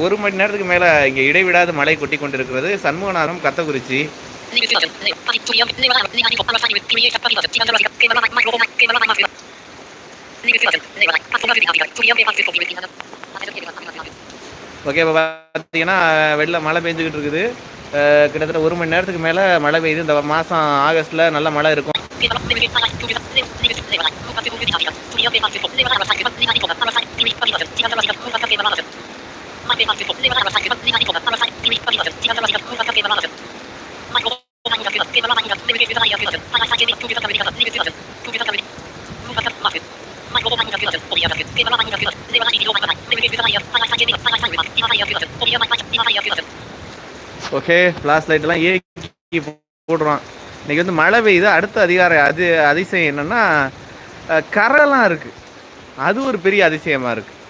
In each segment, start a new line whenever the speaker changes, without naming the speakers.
ஒரு மணி நேரத்துக்கு மேல இங்க இடைவிடாத மழை கொட்டி கொண்டிருக்கிறது. சண்முகநாதம் கத்தகுறிச்சி. ஓகே இப்போ பார்த்தீங்கன்னா வெளில மழை பெஞ்சுக்கிட்டு இருக்குது. கிட்டத்தட்ட ஒரு மணி நேரத்துக்கு மேலே மழை பெய்யுது. இந்த மாதம் ஆகஸ்ட்டில் நல்ல மழை இருக்கும். ஓகே ஃப்ளாஷ் லைட்லாம் ஏக்கி போடுறான் இன்னைக்கு வந்து மழை பெய்யுது அடுத்த அதிகாரம் அது அதிசயம் என்னன்னா கரெல்லாம் கரைலாம் இருக்குது அது ஒரு பெரிய அதிசயமாக இருக்குது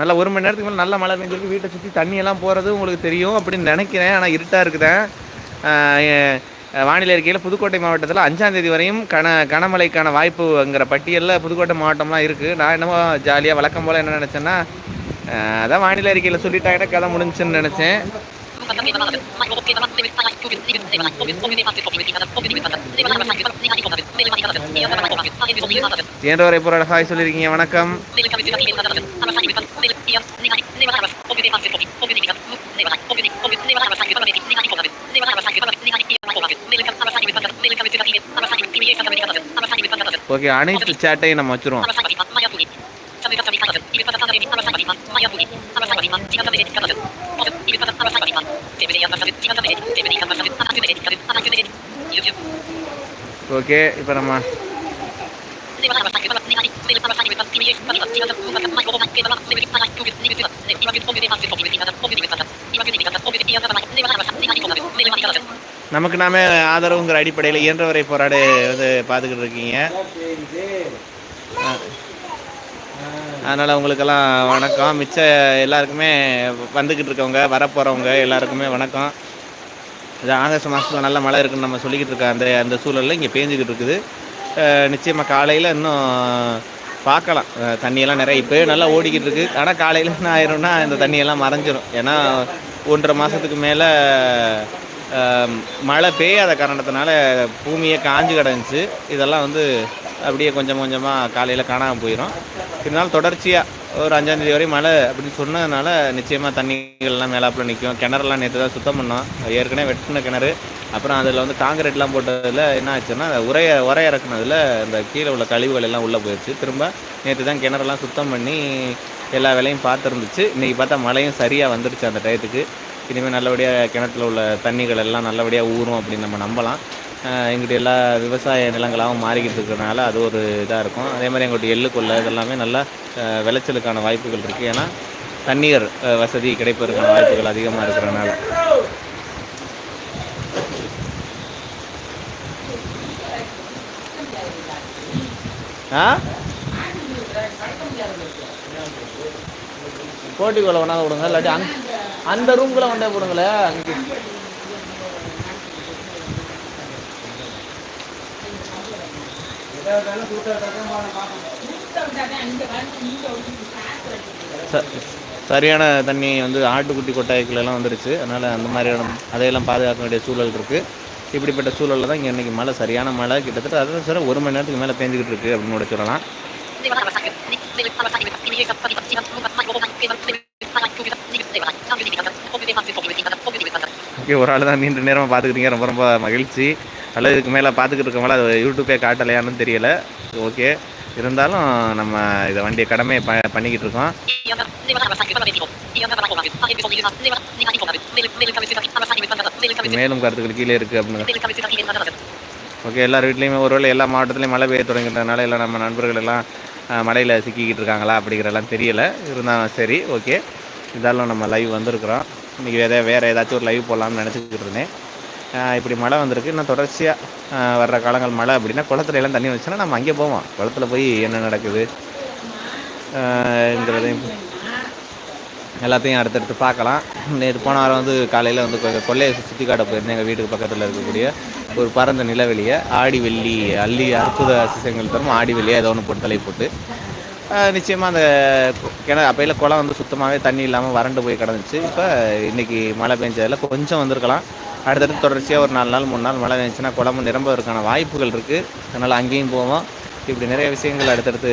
நல்லா ஒரு மணி நேரத்துக்கு மேலே நல்லா மழை பெஞ்சிருக்கு. வீட்டை சுற்றி தண்ணியெல்லாம் போகிறது உங்களுக்கு தெரியும் அப்படின்னு நினைக்கிறேன். ஆனால் இருட்டாக இருக்குதேன் வானிலை அறிக்கையில் புதுக்கோட்டை மாவட்டத்தில் அஞ்சாந்தேதி வரையும் கன கனமழைக்கான வாய்ப்புங்கிற பட்டியலில் புதுக்கோட்டை மாவட்டம்லாம் இருக்குது நான் என்னமோ ஜாலியாக வழக்கம் போல் என்ன நினச்சேன்னா அதான் வானிலை அறிக்கையில் சொல்லிட்டாங்கன்னா கதை முடிஞ்சுன்னு நினச்சேன். ஏன்றவரை போராட ஹாய் சொல்லியிருக்கீங்க வணக்கம். ஓகே அனைத்து சேட்டையும் நம்ம வச்சுருவோம். ஓகே இப்போ நம்ம நமக்கு நாம ஆதரவுங்கிற அடிப்படையில் இயன்றவரை போராடு வந்து பார்த்துக்கிட்டு இருக்கீங்க. அதனால் உங்களுக்கெல்லாம் வணக்கம். மிச்ச எல்லாருக்குமே வந்துக்கிட்டு இருக்கவங்க வரப்போகிறவங்க எல்லாருக்குமே வணக்கம். இது ஆகஸ்ட் மாதத்தில் நல்ல மழை இருக்குன்னு நம்ம சொல்லிக்கிட்டு இருக்க அந்த அந்த சூழலில் இங்கே பேஞ்சிக்கிட்டு இருக்குது. நிச்சயமாக காலையில் இன்னும் பார்க்கலாம். தண்ணியெல்லாம் நிறைய இப்போ நல்லா ஓடிக்கிட்டு இருக்குது ஆனால் காலையில் என்ன ஆயிரும்னா இந்த தண்ணியெல்லாம் மறைஞ்சிரும். ஏன்னா ஒன்றரை மாதத்துக்கு மேலே மழை பெய்யாத காரணத்தினால பூமியே காஞ்சு கிடந்துச்சு. இதெல்லாம் வந்து அப்படியே கொஞ்சம் கொஞ்சமாக காலையில் காணாமல் போயிடும் இருந்தாலும் தொடர்ச்சியாக ஒரு அஞ்சாந்தேதி வரையும் மழை அப்படின்னு சொன்னதுனால நிச்சயமாக தண்ணிகள்லாம் மேலாப்பில் நிற்கும் கிணறுலாம் நேற்று தான் சுத்தம் பண்ணோம். ஏற்கனவே வெட்டின கிணறு. அப்புறம் அதில் வந்து காங்கிரீட்லாம் போட்டதில் என்ன ஆச்சுன்னா உரைய உரை இறக்குனதில் இந்த கீழே உள்ள கழிவுகள் எல்லாம் உள்ளே போயிடுச்சு திரும்ப நேற்று தான் கிணறுலாம் சுத்தம் பண்ணி எல்லா வேலையும் பார்த்துருந்துச்சு. இன்றைக்கி பார்த்தா மழையும் சரியாக வந்துடுச்சு அந்த டயத்துக்கு. இனிமேல் நல்லபடியாக கிணத்துல உள்ள தண்ணிகள் எல்லாம் நல்லபடியாக ஊறும் அப்படின்னு நம்ம நம்பலாம். எங்கிட்ட எல்லா விவசாய நிலங்களாகவும் மாறிக்கிட்டு இருக்கிறனால அது ஒரு இதாக இருக்கும். அதே மாதிரி எங்கள்கிட்ட எள்ளு கொள்ளை இதெல்லாமே நல்லா விளைச்சலுக்கான வாய்ப்புகள் இருக்குது ஏன்னா தண்ணீர் வசதி கிடைப்பதற்கான வாய்ப்புகள் அதிகமாக இருக்கிறனால ஆ? போட்டிக்குள்ள கொண்டாந்து விடுங்க இல்லாட்டி அந் அந்த ரூம்குள்ளே கொண்டே போடுங்களேன். அங்கே சரியான தண்ணி வந்து ஆட்டுக்குட்டி கொட்டாய்க்குள்ளெல்லாம் வந்துருச்சு. அதனால் அந்த மாதிரியான அதையெல்லாம் பாதுகாக்க வேண்டிய சூழல் இருக்குது இப்படிப்பட்ட சூழலில் தான் இங்கே இன்றைக்கி மழை சரியான மழை. கிட்டத்தட்ட அதான் சார் ஒரு மணி நேரத்துக்கு மேலே பேஞ்சிக்கிட்டு இருக்குது அப்படின்னு கூட சொல்லலாம். ஓகே ஒரு ஆள் தான் நீண்ட நேரமாக பார்த்துக்கிட்டீங்க ரொம்ப ரொம்ப மகிழ்ச்சி. அல்லது இதுக்கு மேலே பார்த்துக்கிட்டு இருக்கவங்கள அது யூடியூப்பே காட்டலையான்னு தெரியல. ஓகே இருந்தாலும் நம்ம இதை வண்டியை கடமையை ப பண்ணிக்கிட்டு இருக்கோம். மேலும் கருத்துக்கள் கீழே இருக்குது அப்படின்னு ஓகே எல்லார் வீட்லேயுமே ஒருவேளை எல்லா மாவட்டத்துலையும் மழை பெய்ய தொடங்கிட்டதுனால எல்லாம் நம்ம நண்பர்கள் எல்லாம் மழையில் சிக்கிக்கிட்டு இருக்காங்களா அப்படிங்கிறதெல்லாம் தெரியல. இருந்தாலும் சரி ஓகே இருந்தாலும் நம்ம லைவ் வந்திருக்கிறோம். இன்றைக்கி எதாவது வேறு ஏதாச்சும் ஒரு லைவ் போடலாம்னு நினச்சிக்கிட்டு இருந்தேன். இப்படி மழை வந்திருக்கு. இன்னும் தொடர்ச்சியாக வர்ற காலங்கள் மழை அப்படின்னா குளத்துல எல்லாம் தண்ணி வச்சுன்னா நம்ம அங்கே போவோம். குளத்துல போய் என்ன நடக்குது? எல்லாத்தையும் அடுத்தடுத்து பார்க்கலாம். நேற்று போன வாரம் வந்து காலையில் வந்து கொள்ளையை சுற்றி காட்ட போயிருந்தேன். எங்கள் வீட்டுக்கு பக்கத்தில் இருக்கக்கூடிய ஒரு பரந்த நிலவெளியை. ஆடி வெள்ளி அள்ளி அற்புத அதிசயங்கள் தரும். ஆடி வெள்ளியை ஏதோ ஒன்று போட்டு தலை போட்டு. நிச்சயமாக அந்த கிணறு அப்பையில் குளம் வந்து சுத்தமாகவே தண்ணி இல்லாமல் வறண்டு போய் கிடந்துச்சு. இப்போ இன்றைக்கி மழை பெஞ்சதில் கொஞ்சம் வந்திருக்கலாம். அடுத்தடுத்து தொடர்ச்சியாக ஒரு நாலு நாள் மூணு நாள் மழை இருந்துச்சுன்னா குளம் நிரம்புவதற்கான வாய்ப்புகள் இருக்குது அதனால் அங்கேயும் போவோம். இப்படி நிறைய விஷயங்கள் அடுத்தடுத்து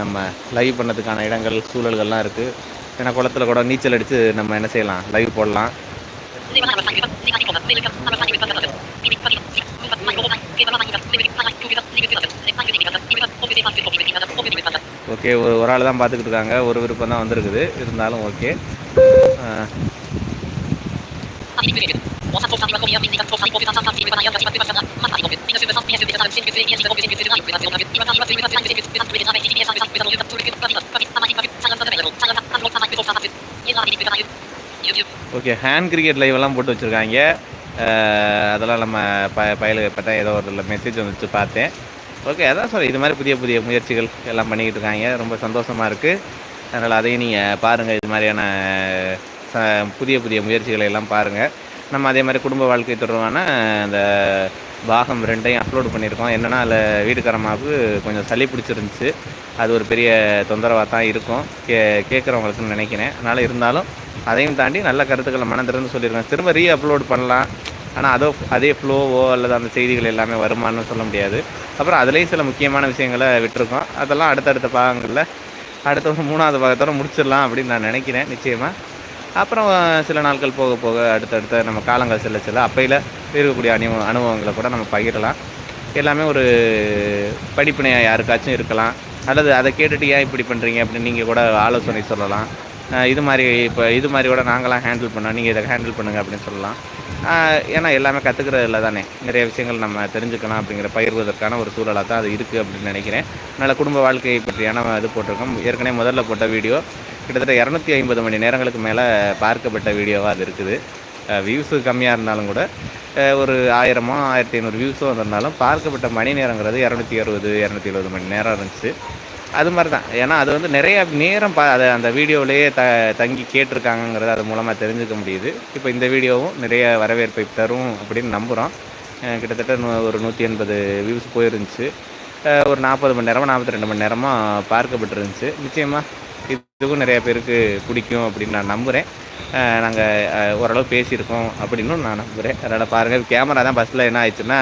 நம்ம லைவ் பண்ணதுக்கான இடங்கள் சூழல்கள்லாம் இருக்குது ஏன்னா குளத்தில் கூட நீச்சல் அடித்து நம்ம என்ன செய்யலாம்? லைவ் போடலாம். ஓகே ஒரு ஒரு ஆள் தான் பார்த்துக்கிட்டு இருக்காங்க. ஒரு விருப்பம் தான் வந்திருக்குது. இருந்தாலும் okay okay hand cricket live எல்லாம் போட்டு வச்சுருக்காங்க. அதெல்லாம் நம்ம ப பயலுப்பட்ட ஏதோ ஒரு மெசேஜ் வந்துச்சு பார்த்தேன். ஓகே அதான் சார் இது மாதிரி புதிய புதிய முயற்சிகள் எல்லாம் பண்ணிக்கிட்டு இருக்காங்க. ரொம்ப சந்தோஷமாக இருக்குது அதனால் அதையும் நீங்கள் பாருங்கள் இது மாதிரியான புதிய புதிய முயற்சிகளை எல்லாம் பாருங்கள் நம்ம அதே மாதிரி குடும்ப வாழ்க்கை தொடர்பான அந்த பாகம் ரெண்டையும் அப்லோடு பண்ணியிருக்கோம். என்னென்னா அதில் வீட்டுக்காரமாவுக்கு கொஞ்சம் சளி பிடிச்சிருந்துச்சு. அது ஒரு பெரிய தொந்தரவாக தான் இருக்கும். கே கேட்குறவங்களுக்குன்னு நினைக்கிறேன். அதனால் இருந்தாலும் அதையும் தாண்டி நல்ல கருத்துக்களை மனதிறந்து சொல்லியிருக்கேன். திரும்ப ரீ அப்லோட் பண்ணலாம். ஆனால் அதோ அதே ஃப்ளோவோ அல்லது அந்த செய்திகள் எல்லாமே வருமானு சொல்ல முடியாது. அப்புறம் அதுலேயும் சில முக்கியமான விஷயங்களை விட்டுருக்கோம். அதெல்லாம் அடுத்தடுத்த பாகங்களில் அடுத்த ஒரு மூணாவது பாகத்தோட முடிச்சிடலாம் அப்படின்னு நான் நினைக்கிறேன். நிச்சயமாக அப்புறம் சில நாட்கள் போக போக அடுத்தடுத்த நம்ம காலங்கள் செல்ல செல்ல அப்பையில் இருக்கக்கூடிய அனுபவ அனுபவங்களை கூட நம்ம பகிரலாம். எல்லாமே ஒரு படிப்பினையாக யாருக்காச்சும் இருக்கலாம். அல்லது அதை கேட்டுட்டு ஏன் இப்படி பண்ணுறீங்க அப்படின்னு நீங்கள் கூட ஆலோசனை சொல்லலாம். இது மாதிரி இப்போ இது மாதிரி கூட நாங்களாம் ஹேண்டில் பண்ணோம். நீங்கள் இதை ஹேண்டில் பண்ணுங்கள் அப்படின்னு சொல்லலாம். ஏன்னா எல்லாமே கற்றுக்கிறதுல தானே. நிறைய விஷயங்கள் நம்ம தெரிஞ்சுக்கலாம் அப்படிங்கிற பகிர்வதற்கான ஒரு சூழலாக தான் அது இருக்குது அப்படின்னு நினைக்கிறேன். அதனால் குடும்ப வாழ்க்கையை பற்றியான இது போட்டிருக்கோம். ஏற்கனவே முதல்ல போட்ட வீடியோ கிட்டத்தட்ட இரநூத்தி ஐம்பது மணி நேரங்களுக்கு மேலே பார்க்கப்பட்ட வீடியோவாக அது இருக்குது. வியூஸு கம்மியாக இருந்தாலும் கூட ஒரு ஆயிரமோ ஆயிரத்தி ஐநூறு வியூஸோ வந்திருந்தாலும் பார்க்கப்பட்ட மணி நேரங்கிறது இரநூத்தி அறுபது இரநூத்தி எழுபது மணி நேரம் இருந்துச்சு. அது மாதிரி தான் ஏன்னா அது வந்து நிறைய நேரம் பா அதை அந்த வீடியோவிலேயே த தங்கி கேட்டிருக்காங்கங்கிறது அது மூலமாக தெரிஞ்சுக்க முடியுது. இப்போ இந்த வீடியோவும் நிறைய வரவேற்பை தரும் அப்படின்னு நம்புகிறோம் கிட்டத்தட்ட ஒரு நூற்றி எண்பது வியூஸ் போயிருந்துச்சு. ஒரு நாற்பது மணி நேரமாக நாற்பத்தி ரெண்டு மணி நேரமாக பார்க்கப்பட்டுருந்துச்சு. நிச்சயமாக இதுக்கும் நிறையா பேருக்கு பிடிக்கும் அப்படின்னு நான் நம்புகிறேன் நாங்கள் ஓரளவு பேசியிருக்கோம் அப்படின்னு நான் நம்புகிறேன் அதனால் பாருங்கள் கேமரா தான் பஸ்ஸில் என்ன ஆயிடுச்சுன்னா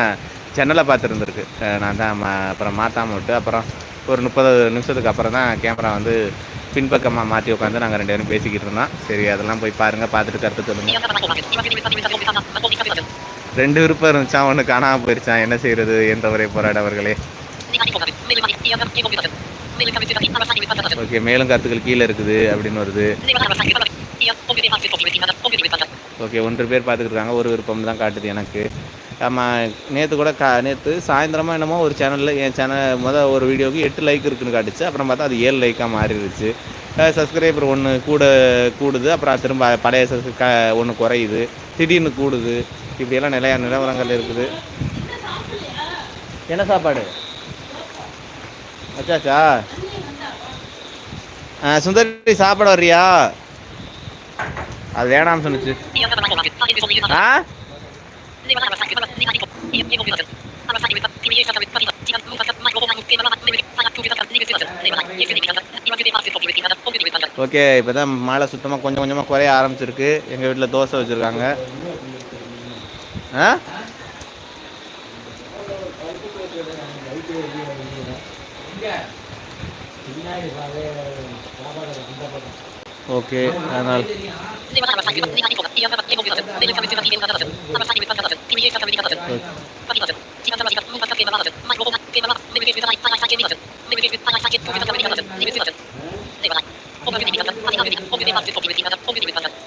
சென்னலை பார்த்துருந்துருக்கு. நான் தான் அப்புறம் மாற்றாம விட்டு அப்புறம் ஒரு முப்பது நிமிஷத்துக்கு அப்புறம் தான் கேமரா வந்து பின்பக்கமாக மாற்றி உட்காந்து நாங்கள் ரெண்டு பேரும் பேசிக்கிட்டு இருந்தோம். சரி அதெல்லாம் போய் பாருங்கள் பார்த்துட்டு கருத்து சொல்லுங்கள் ரெண்டு விருப்பம் இருந்துச்சான் ஒன்று காணாமல் போயிருச்சான் என்ன செய்கிறது என்றவரை போராடவர்களே ஓகே மேலும் கருத்துக்கள் கீழே இருக்குது அப்படின்னு வருது. ஓகே ஒன்று பேர் பார்த்துக்கிட்டு இருக்காங்க. ஒரு விருப்பம் தான் காட்டுது எனக்கு. ஆமாம் நேற்று கூட கா நேற்று சாயந்தரமாக என்னமோ ஒரு சேனலில் என் சேனல் மொதல் ஒரு வீடியோவுக்கு எட்டு லைக் இருக்குன்னு காட்டுச்சு. அப்புறம் பார்த்தா அது ஏழு லைக்காக மாறிடுச்சு. சப்ஸ்கிரைபர் ஒன்று கூட கூடுது. அப்புறம் திரும்ப பழைய சஸ் க ஒன்று குறையுது. திடீர்னு கூடுது. இப்படியெல்லாம் நிலைய நிலவரங்கள் இருக்குது. என்ன சாப்பாடு? வச்சாச்சா சுந்தரி சாப்பாடு வர்றியா? அது வேணாம்னு சொன்னிச்சு. ஆ? ஓகே இப்போ தான் மழை சுத்தமாக கொஞ்சம் கொஞ்சமாக குறைய ஆரம்பிச்சிருக்கு. எங்கள் வீட்டில் தோசை வச்சுருக்காங்க. ஆ? ஓகே அதனால்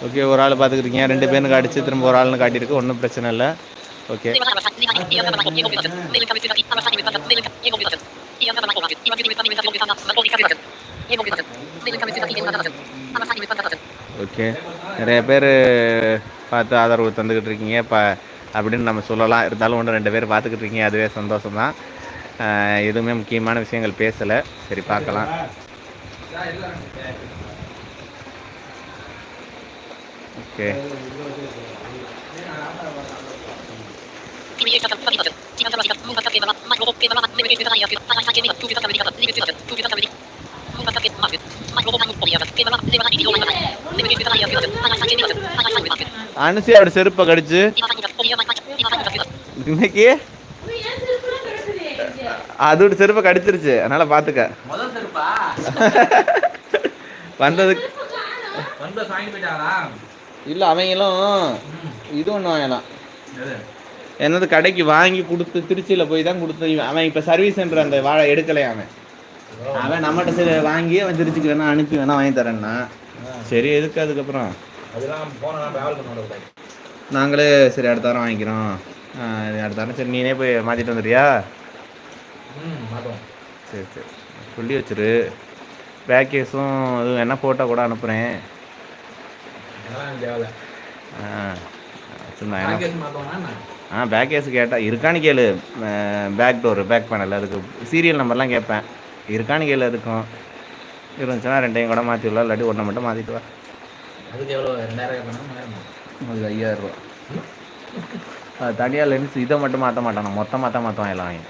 ஓகே ஒரு ஆள் பார்த்துக்கிறீங்க ரெண்டு பேருக்கு அடிச்சு திரும்ப ஒரு ஆள்னு காட்டியிருக்கு. ஒன்றும் பிரச்சனை இல்லை. ஓகே ஓகே நிறைய பேர் பார்த்து ஆதரவு தந்துக்கிட்டு இருக்கீங்க. இப்போ அப்படின்னு நம்ம சொல்லலாம். இருந்தாலும் ஒன்று ரெண்டு பேர் பார்த்துக்கிட்டு இருக்கீங்க. அதுவே சந்தோஷம் தான் எதுவுமே முக்கியமான விஷயங்கள் பேசலை. சரி பார்க்கலாம். ஓகே. அனுசி அவட செருப்பை கடிச்சு. இன்னைக்கு? அதோட செருப்பை கடிச்சிருச்சு. அதனால பாத்துக்க.
முதல் செருப்பா?
வந்ததுக்கு
வந்து வாங்கி போயிட்டாங்களா
இல்ல அவங்களும். இது ஒன்று வாங்கலாம்? என்னது கடைக்கு வாங்கி கொடுத்து திருச்சியில போய் தான் கொடுத்து அவன் இப்ப சர்வீஸ் சென்டர் அந்த வாழை எடுக்கலையா அவன்? அவன் நம்மகிட்ட சரி வாங்கி அவன் திருச்சிக்கு வேணா அனுப்பி வேணா வாங்கி தரேன்னா. சரி எதுக்கு அதுக்கப்புறம்? நாங்களே சரி அடுத்த வாரம் வாங்கிக்கிறோம். அடுத்த வாரம் சரி நீனே போய் மாற்றிட்டு வந்துடுறியா? சரி சரி. சொல்லி வச்சிரு. பேக் கேஸும் இதுவும் என்ன ஃபோட்டோ கூட அனுப்புகிறேன்
பேக்கேஜ்
ஆ பேக் கேஸ் கேட்டால் இருக்கான்னு கேளு. பேக் டோர் பேக் பேனல் அதுக்கு சீரியல் நம்பர்லாம் கேட்பேன். இருக்கான்னு கேளு இருக்கும் இருந்துச்சுன்னா ரெண்டையும் கூட மாற்றி விடலாம் இல்லாட்டி ஒன்றை மட்டும் மாற்றிட்டு வா.
அதுக்கு எவ்வளோ ரெண்டாயிரம்
அது ஐயாயிரம் ரூபா அது தனியாக லென்ஸ் இதை மட்டும் மாற்ற மாட்டானா. மொத்தமாக தான் மாற்றுவான் எல்லாம் வாங்கி.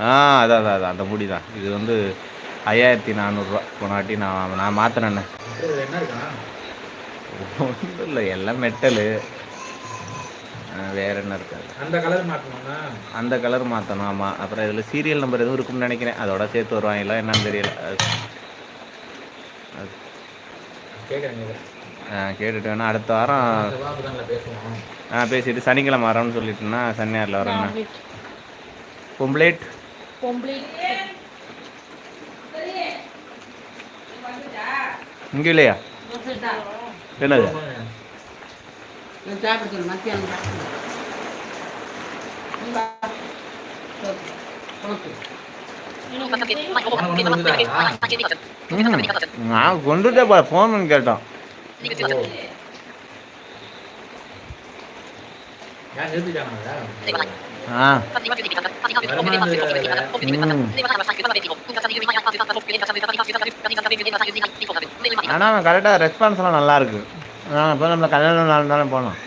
ஆ. அதான் அதான் அதான். அந்த முடி தான் இது வந்து ஐயாயிரத்தி நானூறுரூவா. போன வாட்டி நான் நான் மாற்றினேண்ணே ஒன்றும் இல்லை எல்லாம் மெட்டலு வேற என்ன இருக்காது.
அந்த கலர் மாட்டணும்னா
அந்த கலர் மாற்றணும் ஆமாம் அப்புறம் இதில் சீரியல் நம்பர் எதுவும் இருக்கும்னு நினைக்கிறேன். அதோட சேர்த்து வருவாங்களா என்னன்னு தெரியல. ஆ, கேட்டுட்டு வேணா அடுத்த வாரம் ஆ பேசிட்டு சனிக்கிழமை வரோன்னு சொல்லிட்டுனா சனியாரில் வரேண்ணா பொம்ப்ளேட். இங்கே இல்லையா? என்னது?
சாப்பிட சொல்லு மத்தியானம்.
நான் கொண்டுட்டே போ ஃபோன் கேட்டோம் ஆ. ஆனால் கரெக்டாக ரெஸ்பான்ஸ்லாம் நல்லா இருக்கு. நான் இப்போ நம்ம கல்யாணம் நாள் தானே போனோம்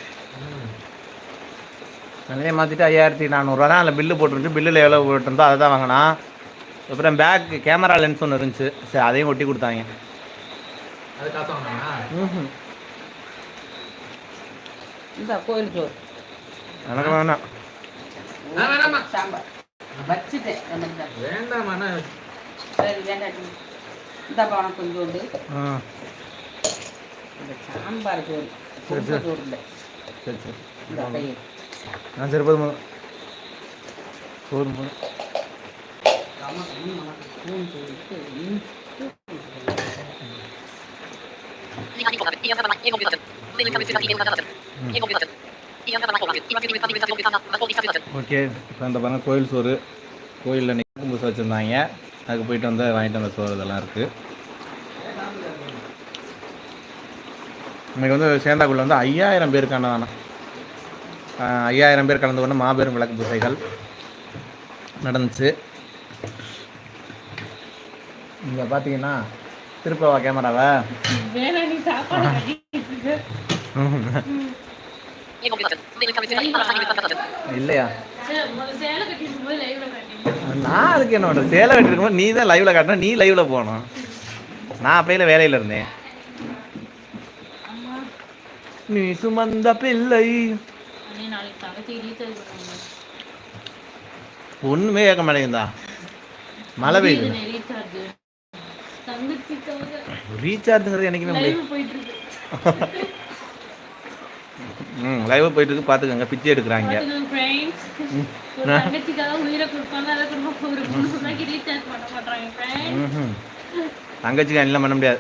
அதே மாற்றிட்டு ஐயாயிரத்தி நானூறுரூவா தான் அதில் பில்லு போட்டுருந்துச்சு. பில்லில் எவ்வளோ போட்டிருந்தோ அதை தான் வாங்கினா அப்புறம் பேக் கேமரா லென்ஸ் ஒன்று இருந்துச்சு. சரி அதையும் ஒட்டி கொடுத்தாங்க.
அது காசு வாங்கினா
ம்ஹும்.
இந்தா கோயில் சோறு
எனக்கு வேணாம்.
வேண்டாமா
சரி வேண்டாட்டி இந்த உனக்கு கொஞ்சோண்டு.
ஆ.
இந்த சாம்பார் சோறு
சரி, சரி.
சோறு இல்லை
சரி சரி.
இந்த கையில்
ஆ சரி போதும் ஓகே இப்போ அந்த பாருங்க கோயில் சோறு. கோயிலில் நிற்கும் புதுசு வச்சுருந்தாங்க. அதுக்கு போயிட்டு வந்து வாங்கிட்டு வந்த சோறு இதெல்லாம் இருக்குது இன்னைக்கு வந்து சேந்தாக்குள்ள வந்து ஐயாயிரம் பேர் கண்டதானா ஐயாயிரம் பேர் கலந்து கொண்டு மாபெரும் விளக்கு பூசைகள் நடந்துச்சு. இங்கே பார்த்தீங்கன்னா திருப்பவா கேமராவை. இல்லையா? நான் அதுக்கு என்ன பண்ணுறேன் சேலை கட்டிருக்கும்போது நீ தான் லைவில் காட்டினா நீ லைவில் போகணும். நான் அப்பையில வேலையில் இருந்தேன். நீ சுமந்த பிள்ளை. ஒன்றுமே கேட்க மாட்டேங்குதா மழை பெய்யுது. ரீசார்ஜுங்கிறது எனக்குமே முடியும் ம் லைவ் போயிட்டு இருக்கு. பார்த்துக்கோங்க. பிச்சை எடுக்கிறாங்க. தங்கச்சிக்கு எல்லாம் பண்ண முடியாது.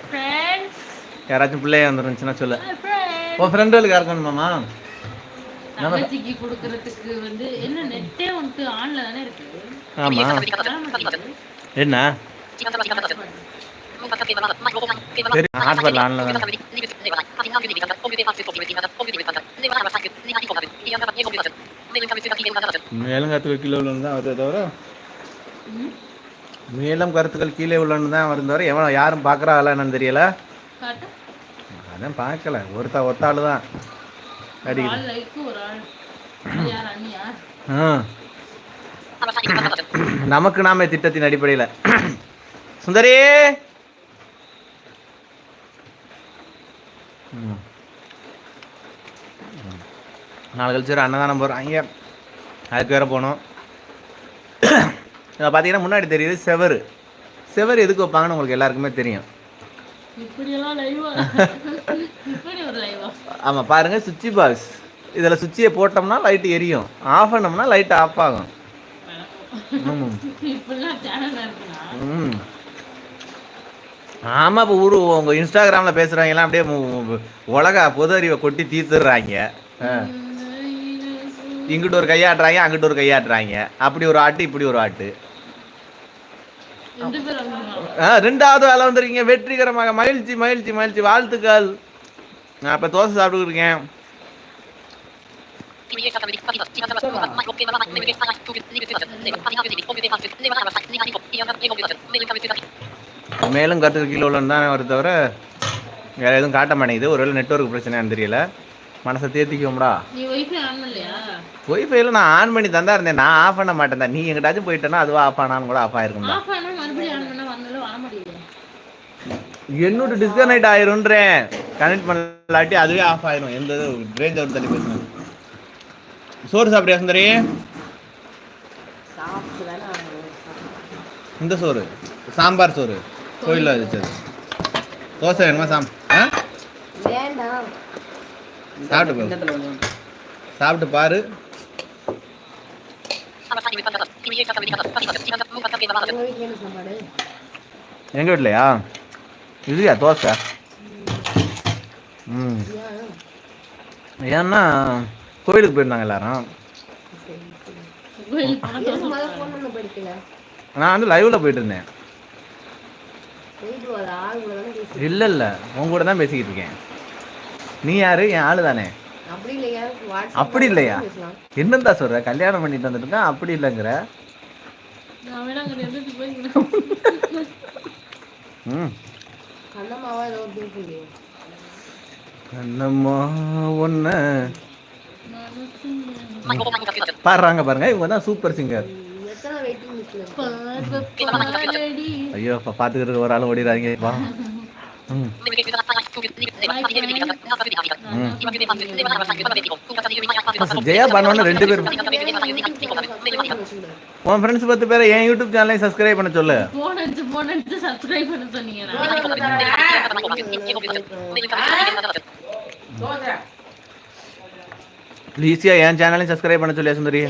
யாராச்சும் பிள்ளைய வந்துருந்துச்சுன்னா சொல்லு. உன் ஃப்ரெண்டுகளுக்கு யாருக்கணுமாம்மா
தங்கச்சிக்கு கொடுக்கறதுக்கு வந்து என்ன நெட்டே வந்துட்டு ஆன்ல தானே இருக்கு?
ஆமா. என்ன? ஆன்ல மேலும் கருத்துக்கள் கீழே உள்ளன்னு தான் வருது தவிர மேலும் கருத்துக்கள் கீழே உள்ளன்னு தான் வருது தவிர எவன் யாரும் பார்க்குறாங்களா என்னன்னு தெரியல. அதான் பார்க்கல. ஒருத்தா ஒத்த ஆளு தான் ஆ. நமக்கு நாமே திட்டத்தின் அடிப்படையில். சுந்தரி. நாளை கழிச்சு ஒரு அன்னதானம் போகிறாங்க அதுக்கு வேற போகணும் இதில் பார்த்தீங்கன்னா முன்னாடி தெரியுது செவரு. செவரு எதுக்கு வைப்பாங்கன்னு உங்களுக்கு எல்லாருக்குமே தெரியும்
இப்படியெல்லாம் லைவா இப்படி ஒரு லைவா
ஆமாம் பாருங்கள் சுவிட்சு பாக்ஸ் இதில் சுவிட்சியை போட்டோம்னா லைட்டு எரியும். ஆஃப் பண்ணோம்னா லைட் ஆஃப் ஆகும். ம். ஆமாம் இப்போ ஊரு உங்கள் இன்ஸ்டாகிராமில் பேசுகிறவங்க எல்லாம் அப்படியே உலக பொது அறிவை கொட்டி தீர்த்துடுறாங்க. இங்கிட்டு ஒரு கையாட்டுறாங்க அங்கிட்டு ஒரு கையாட்டுறாங்க. அப்படி ஒரு ஆட்டு இப்படி ஒரு ஆட்டு
ரெண்டு பேரும் வந்துருவாங்க.
ஆ ரெண்டாவது வேலை வந்துருக்கீங்க. வெற்றிகரமாக. மகிழ்ச்சி மகிழ்ச்சி மகிழ்ச்சி. வாழ்த்துக்கள். நான் இப்போ தோசை சாப்பிட்டு இருக்கேன். மேலும் கருத்து கீழே உள்ளன்னு தான் வருது தவிர வேறு எதுவும் காட்ட மாட்டேங்குது. ஒருவேளை நெட்வொர்க் பிரச்சனையான்னு தெரியல. மனசை தேர்த்திக்கோம்டா
நீ வைஃபை ஆன் பண்ணலையா?
ஒய்ஃபைல நான் ஆன் பண்ணி தந்தா இருந்தேன். நான் ஆஃப் பண்ண மாட்டேன் நீ எங்கிட்டாச்சும் போயிட்டேன்னா அதுவா ஆஃப் ஆனாலும் கூட ஆஃப் ஆயிருக்கும்டா.
ஆஃப் ஆனா மறுபடியும் ஆன் பண்ணா வந்தாலும் வர மாட்டேங்குது.
என்னோட டிஸ்கனெக்ட் ஆயிரும்ன்றேன் கனெக்ட் பண்ணலாட்டி அதுவே ஆஃப் ஆயிரும். எந்த ரேஞ்ச் ஒரு தள்ளி பேசுங்க. சோறு சாப்பிட்றியா சுந்தரி? இந்த சோறு? சாம்பார் சோறு. கோயிலில் வச்சது. தோசை வேணுமா சாம் ஆ?
வேண்டாம்.
சாப்பிட்டு பாரு. சாப்பிட்டு பாரு. எங்கள் வீட்லையா? இதுயா தோசை? ம்.
ஏன்?
ஏன்னா கோயிலுக்கு போயிருந்தாங்க எல்லாரும்? நான் வந்து லைவில் போயிட்டு இருந்தேன். இல்லை இல்லை. உங்க கூட தான் பேசிக்கிட்டு இருக்கேன். நீ யாரு? என் ஆளு தானே.
அப்படி இல்லையா.
என்னந்தா சொல்ற? கல்யாணம் பண்ணிட்டு வந்துருக்கேன் அப்படி இல்லைங்கிற.
நான் வேணா அங்க நின்னுட்டு போய்க்கிறேன்
ம்.
கண்ணம்மாவா ஏதோ ஒரு பேசுங்க
என்னம்மா ஒன்று பாடுறாங்க பாருங்க. இவங்க தான் சூப்பர் சிங்கர். ஐயோ இப்போ பார்த்துக்கிட்டு ஒரு ஆள் ஓடிடுறாங்க ஜெயா பண்ணோன்னு ரெண்டு பேரும். உன் ஃப்ரெண்ட்ஸ் பத்து பேரை என் யூடியூப் சேனலையும் சப்ஸ்கிரைப் பண்ண சொல்லு.
போன் அடிச்சு போன் அடிச்சு சப்ஸ்கிரைப் பண்ண சொன்னீங்க
தோசை
ப்ளீஸியாக என் சேனலையும் சப்ஸ்கிரைப் பண்ண சொல்லியா சுந்தரி?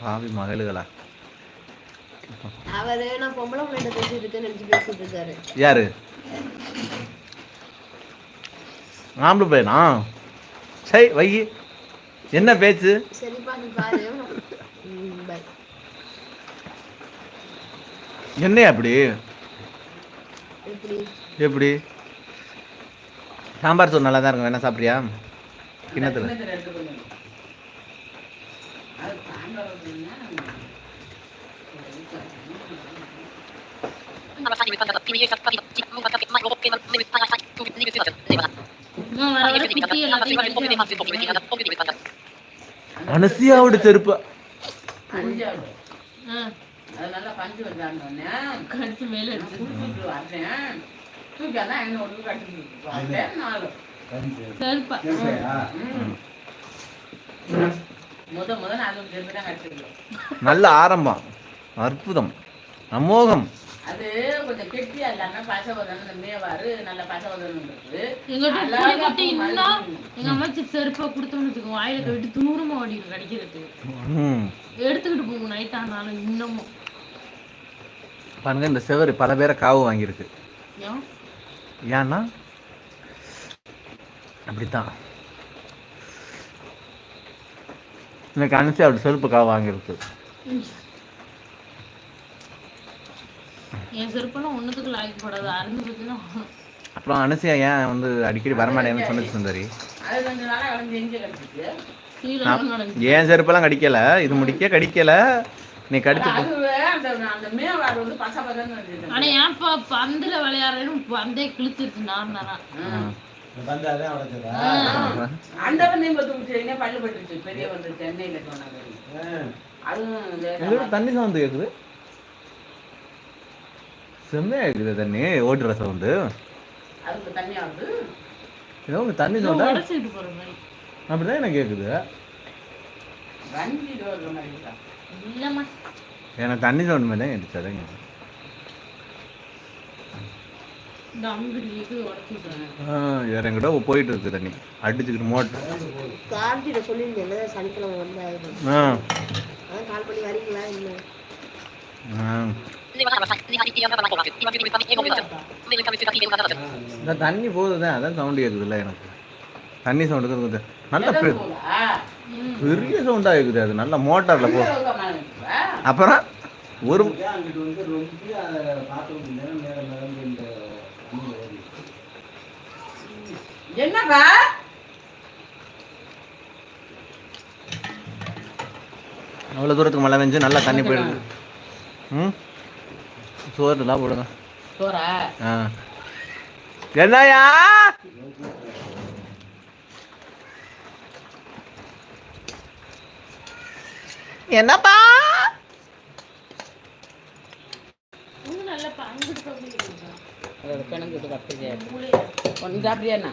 பாவி மகளுகளா.
அவரு நான் பொம்பளை பிள்ளைகிட்ட பேசிட்டு இருக்கேன்னு நினைச்சு பேசிட்டு இருக்காரு.
யாரு? ஆம்பளை பையனா? சரி வை. என்ன பேச்சு?
சரிப்பா நீ பாரு. ம்,
என்னையா அப்படி?
எப்படி?
எப்படி? சாம்பார் சோறு நல்லா தான் இருக்கும். வேணா சாப்பிட்றியா? கிண்ணத்துல
அது சாம்பார் வச்சீங்கன்னா,
நான் வர வர குத்தி எல்லாத்தையும் கடிச்சு
அனசியாவோட செருப்பு.
அஞ்சாவது
ஆ,
அது நல்லா பஞ்சு வந்தாண்டோன்னே
கடிச்சு மேல எடுத்து
வரேன் தூக்கி அதான் என்ன ஒரு கட்டிட்டு வரேன் நாலு
சரிப்பா
ம். முத முத தான் கட்டிருக்கேன்
நல்ல ஆரம்பம். அற்புதம். அமோகம்.
அது கொஞ்சம் கெட்டியா இல்லாம பசவதன் இந்த மேவாறு நல்ல பசவதன் இருக்கு
எங்கிட்ட
அழகா
புளி கட்டி
பூ
இருந்தா
மாதிரி
எங்க அம்மாச்சி செருப்பா கொடுத்தோம்னு வச்சுக்கோங்க வாயில கவிட்டு தூரமா ஓடிடும் கடிக்கிறதுக்கு.
ம்.
எடுத்துக்கிட்டு போகும் நைட் ஆனாலும் இன்னமும்.
பாருங்க இந்த செவரு பல பேரை காவு வாங்கியிருக்கு.
ஏன்?
ஏன்னா அப்படித்தான். எனக்கு அனுச்சி அப்படி செருப்பு காவு வாங்கியிருக்கு.
என் செருப்பெல்லாம் ஒண்ணுத்துக்கு லாய்க்கு போடாது அறுந்து போச்சுன்னா
அப்புறம் அனுசியா ஏன் வந்து அடிக்கடி வரமாட்டேன்னு சொன்னது சுந்தரி? ஏன் செருப்பெல்லாம் கடிக்கல இது முடிக்க கடிக்கல. நீ கடிச்சு
ஆனா ஏன்ப்பா பந்துல விளையாடுறேன்னு பந்தே கிழிச்சிருச்சு நான் தானா
அந்த பண்ணையும் பத்து முடிச்சீங்க பல்லு பட்டுச்சு பெரிய வந்து சென்னையில சொன்னாங்க. அதுவும் லேசா
எங்க தண்ணி சவுண்டு கேக்குது. செம்மையா இருக்குது தண்ணி. ஓட்டுற சவுண்டு
அதுக்கு தண்ணி ஆகுது.
ஏதோ உங்க தண்ணி
மாதிரி.
அப்படிதான் எனக்கு கேக்குது. எனக்கு தண்ணி சவுண்ட் மாதிரி தான் ஆ, வேற எங்கிட்ட போயிட்டு இருக்கு தண்ணி. அடிச்சுக்கிட்டு மோட்டர்.
கார்த்திகிட்ட சொல்லியிருந்தேன் சனிக்கிழமை வந்து ஆயிடும்
ஆ.
அதான் கால் பண்ணி வரீங்களா என்ன?
ஆ. இந்த தண்ணி போகுதுதான் அதான் சவுண்டு கேக்குதுல்ல எனக்கு. தண்ணி சவுண்டு இருக்குது நல்ல பெரிய சவுண்டா கேக்குது அது. நல்ல மோட்டார்ல போ அப்புறம் ஒரு.
என்னப்பா?
அவ்வளோ தூரத்துக்கு மழை பெஞ்சு நல்லா தண்ணி போயிடுது. ம்? சோறுலாம் போடுங்க.
சோறா?
ஆ. என்னயா என்னப்பா?
இன்னும் நல்லா ப- அங்குட்டு பகுதி இருக்குதா?
அதோட பிணங்குது கப்பிரியா? கொஞ்சம் அப்படியாண்ணா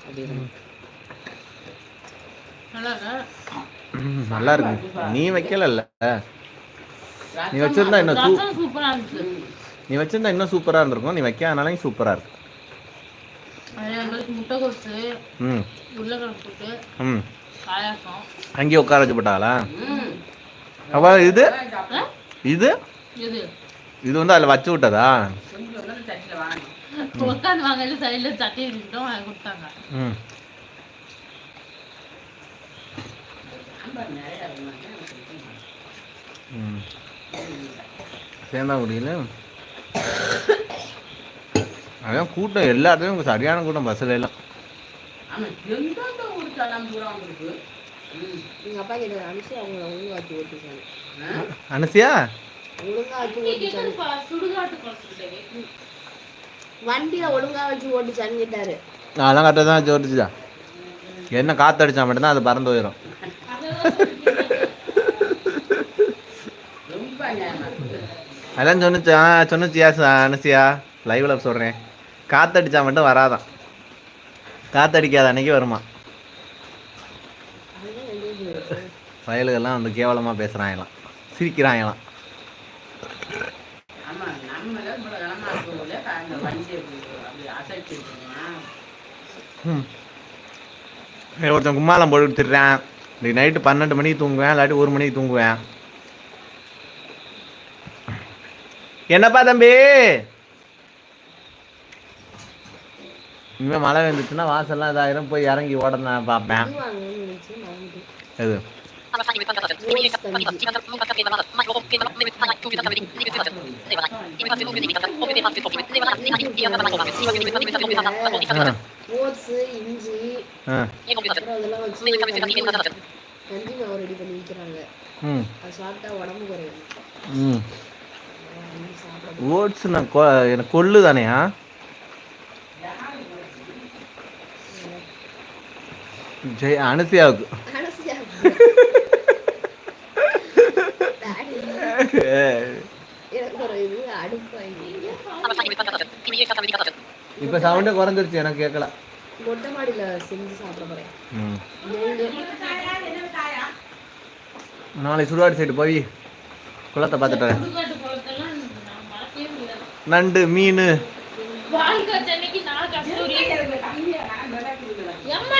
அப்படி
நல்லா இருக்கா?
ம், நல்லா இருக்கு நீ வைக்கலல்ல நீ வச்சிருந்தா இன்னும் சூ
ரசம் சூப்பரா இருந்துச்சு.
நீ வச்சிருந்தா இன்னும் சூப்பரா இருந்திருக்கும். நீ வைக்காதனாலையும் சூப்பரா இருக்கு.
அதே மாதிரி முட்டைகோசு
ம்.
உருளைக்கிழங்கு
ம்.
பாயாசம்.
அங்கேயே உட்கார வச்சு போட்டாங்களா
ம்.
அப்ப இது? இது? இது வந்து அதில் வச்சு விட்டதா?
உட்காந்து வாங்கல சைடுல சட்டி இருந்துட்டோம் வாங்கி கொடுத்தாங்க.
ம். ம். சேந்தாங்குடியில் அதான் கூட்டம் எல்லாத்துலேயும் சரியான கூட்டம் பஸ்ஸில் எல்லாம்.
வச்சு?
அனுசியா
வச்சு வண்டியில ஒழுங்கா வச்சு ஓட்டிச்சான்னு கேட்டாரு.
அதெல்லாம் கரெக்டாக தான் ஜோடிச்சுதா என்ன காற்றடிச்சா மட்டும்தான் அது பறந்து போயிடும் அதான் சொன்னுச்சு சொன்னுச்சியா அனுசியா? லைவில் சொல்கிறேன் காற்றடிச்சா மட்டும் வராதான். காற்றடிக்காத அன்னைக்கு வருமா. வயலுகள்லாம் வந்து கேவலமாக பேசுகிறாங்களாம் சிரிக்கிறாங்களாம். ஒருத்தன் கும்மாளம் போட்டு திடுறேன் இன்னைக்கு நைட்டு பன்னெண்டு மணிக்கு தூங்குவேன் இல்லாட்டி ஒரு மணிக்கு தூங்குவேன். என்னப்பா தம்பி? இனிமேல் மழை வந்துச்சுன்னா வாசல்லாம் இதாயிரம். போய் இறங்கி ஓட நான் பார்ப்பேன். எது?
கஞ்சி மாவு ரெடி பண்ணி விற்கிறாங்க அது சாப்பிட்டா உடம்பு குறையும்.
ஓட்ஸ் நான் கொ எனக்கு கொள்ளு தானேயா? ஜெய் அனுசியாவுக்கு.
இப்ப
இப்போ சவுண்டே குறைஞ்சிருச்சு எனக்கு கேட்கல
மொட்டை மாடியில செஞ்சு சாப்பிட போறேன்
நாளைக்கு சுடுகாடு சைடு போய் குளத்தை பார்த்துட்டு வரேன்
சுடுகாட்டு குளத்தெல்லாம் நான் மறக்கவே முடியாது
நண்டு மீன்.
வாழ்க்கை சென்னைக்கு நான் கஸ்தூரி ஏம்மா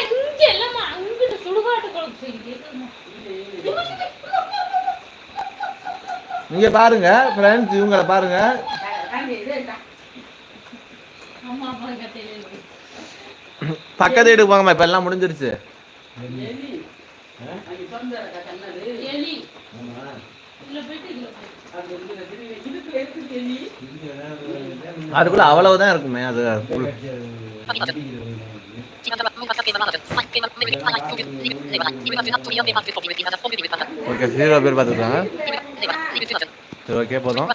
இங்க
பாருங்க ஃப்ரெண்ட்ஸ் இவங்கள பாருங்க. பக்கத்து வீட்டுக்கு போங்கம்மா இப்போ எல்லாம் முடிஞ்சிருச்சு
எலி
ஆமா.
இதுல போயிட்டு இதுல போயிட்டு
இங்க வேணா
அதுக்குள்ள அவ்வளவுதான் இருக்குமே அது ஓகே ஜீரோ பேர் பார்த்துக்கலாம் சரி ஓகே போதும்.